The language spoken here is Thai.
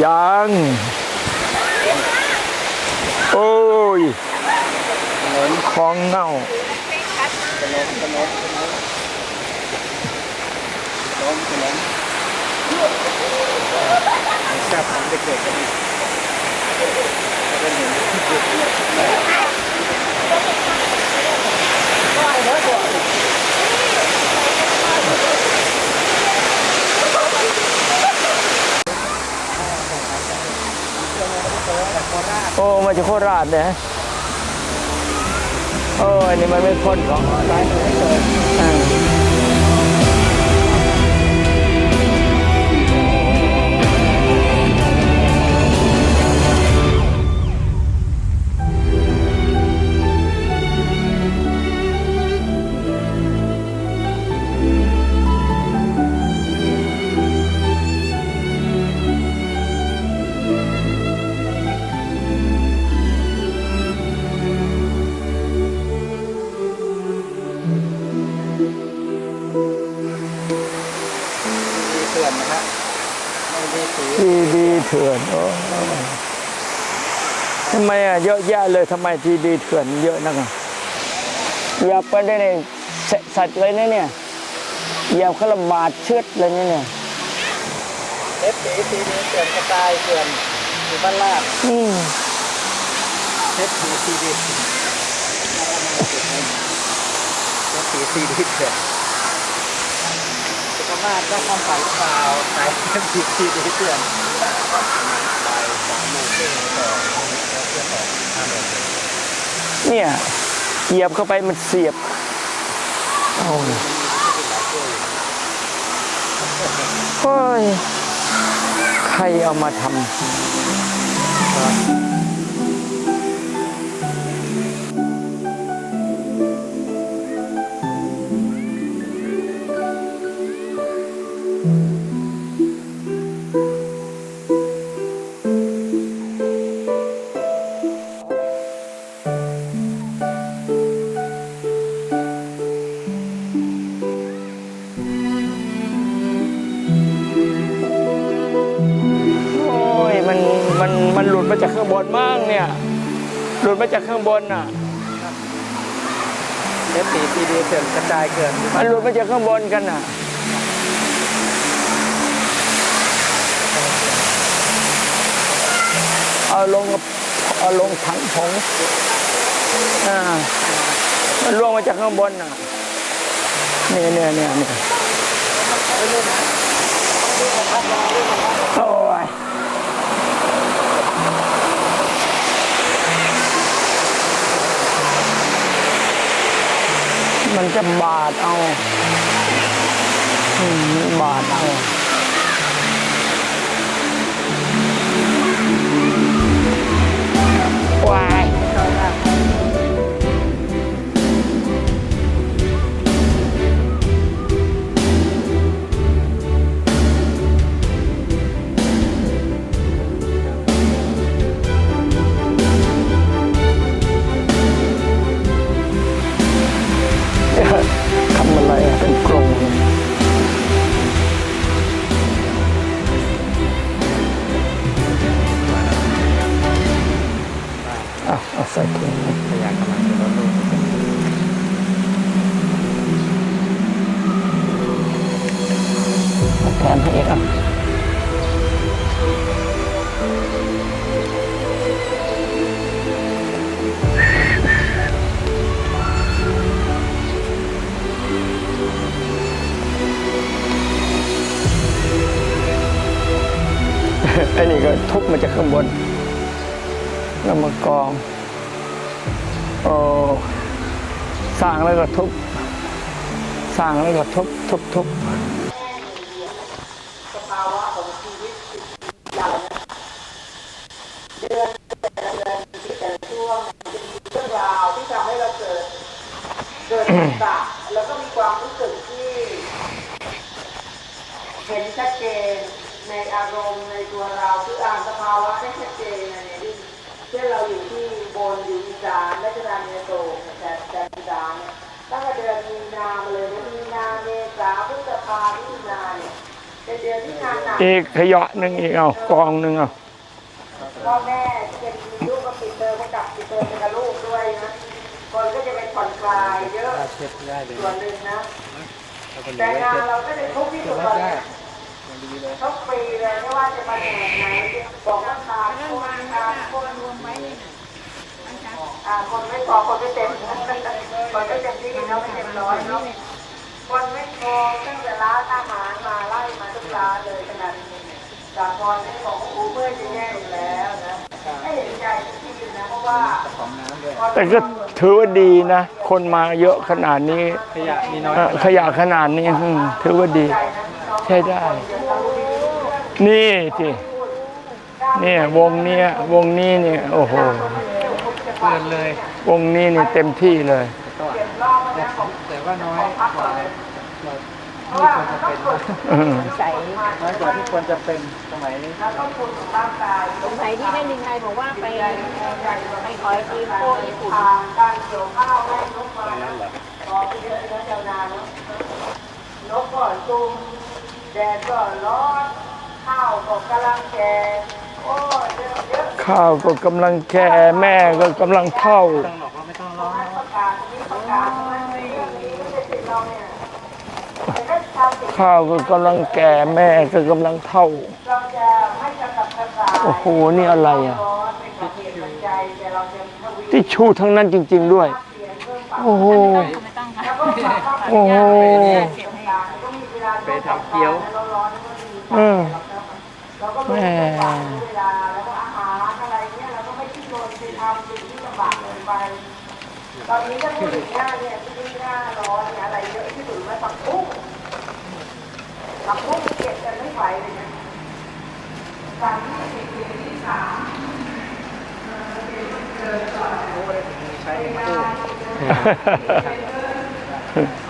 ยัง โอ้ยของเน่าขนมขนมขนมขนมขนมแซ่บของเด็กๆกันเป็นอย่างนี้ โอ้ มาจากโคราชเนี่ยโอ้ยนี่มันไม่พ้นของอะไรเลย ถื่อนโอ้ทำไมอะเยอะแยะเลยทำไมทีดีเถื่อนเยอะนักอะเหยียบไปได้เนี่ยเสะสัตว์เลยนะเนี่ยเหยียบเขาละบาดเชือดเลยนะเนี่ยเอฟสีสีดีเถื่อนกระจายเถื่อนสีบ้านลาดอืมเอฟสีซีดีเอฟสีซีดีเถื่อนสุขภาพต้องความฝันเปล่าขายเอฟสีซีดีเถื่อน เนี่ยเหยียบเข้าไปมันเสียบโอ้ยโอ้ยใครเอามาทำ嗯。 มันหลุดมาจากข้างบนมั่งเนี่ยหลุดมาจากข้างบนน่ะเอฟสีซีดีเถื่อนกระจายเกินมันหลุดมาจากข้างบนกันน่ะเอาลงเอาลงถังผงอ่ามันล่วงมาจากข้างบนน่ะเนี่ยเนี่ยเนี่ยเนี่ยโอ้ย มันจะบาดเอาบาดเอา อะเอาใส่ถุงพยานกำลังจะลดลงแถมให้อีกอะไอ้นี่ก็ทุบมาจากข้างบน แล้วมากองโอ้ สร้างแล้วก็ทุบ สร้างแล้วก็ทุบทุบทุบเรื่องราวที่ทำให้เราเกิดเกิดต่างๆแล้วก็มีความรู้สึกที่ เห็นชัดเจนในอารมณ์ในตัวเราคืออ่านสภาวะได้ชัดเจน เช่นเราอยู่ที่บนอยู่อีสานและจะดานเนโตแต่แต่อีสานเนี่ยตั้งแต่เดือนมีนามาเลยนะมีนาเมษาพฤษภามิถุนาเนี่ยเป็นเดือนที่งานหนักอีกขยะหนึ่งอีกเอากองหนึ่งเอาพ่อแม่ที่เป็นลูกก็ปิดเทอมก็กลับปิดเทอมไปกับลูกด้วยนะคนก็จะไปผ่อนคลายเยอะถ้าเช็ดได้เลยส่วนหนึ่งนะถ้าคนเหลืแต่อไว้งานเช็ดเราก็จะทุกที่เก็สุบดไว้ตอนได้นี้อย่าง ดีเลยทุกปีเลยไม่ว่าจะมาแหน่ไหนบอกว่าขาดคนขาดคนรวมไว้อ่าคนไม่พอคนไม่เต็มคนไม่เต็มที่เนาะไม่เต็มร้อยเนาะคนไม่พอตั้งแต่ร้านอาหารมาไล่มาทุกร้านเลยขนาดสาพรนี่บอกว่าอู้เมื่อยจะแย่อยู่แล้วนะให้เห็นใจทุกที่นะเพราะว่าของน้ำด้วยแต่ก็ถือว่าดีนะ คนมาเยอะขนาดนี้ ขยะมีน้อยเอ่อขยะขนาดนี้อืมถือว่าดี ใช่ได้ นี่สิเนี่ยวงเนี้ยวงนี้เนี่ยโอ้โหเกินเลยวงนี้นี่เต็มที่เลยก็แต่แต่ว่าน้อยกว่าเราที่ควรจะเป็นอืมน้อยกว่าที่ควรจะเป็นสมัยนี้สงสัยที่ได้ยินใครบอกว่าไปไปขอไอทีมพวกญี่ปุ่นการเกี่ยวข้าวให้นกมานั่นเหรอพอที่เยอะเนื้อชาวนาเนาะนกก็จุมแดดก็ร้อน ข้าวก็กำลังแก่โอ้เยอะเยอะข้าวก็กำลังแก่แม่ก็กำลังเท่า ต้องหลอกว่าไม่ต้องร้องประกาศนี้ประกาศนั้นเรื่องนี้ไม่ใช่ติดเราเนี่ยแต่ก็ชาวติดข้าวก็กำลังแก่แม่ก็กำลังเท่า เราจะไม่กระสับกระส่ายโอ้โห นี่อะไรอะ ร้อนเป็นเหตุปัจจัยแต่เราจะทวีที่ชูทั้งนั้นจริง ๆด้วย เสียงเพิ่มปรับโอ้โห ไม่ต้องค่ะ แล้วก็ควาก โอ้โหต่าง ทำเกี๊ยวร้อนๆก็มีเออเราก็รู้จังหวะรู้เวลาแล้วก็อาหารอะไรเนี่ยเราก็ไม่ที่โดนไปทำสิ่งที่ลำบากเกินไปตอนนี้ถ้าพูดถึงหน้าเนี่ยที่หน้าร้อนเนี่ยอะไรเยอะที่สุดว่าผักบุ้งผักบุ้งเก็บกันไม่ไหวเลยนะสามที่สี่เดือนที่สามใช้ตู้เ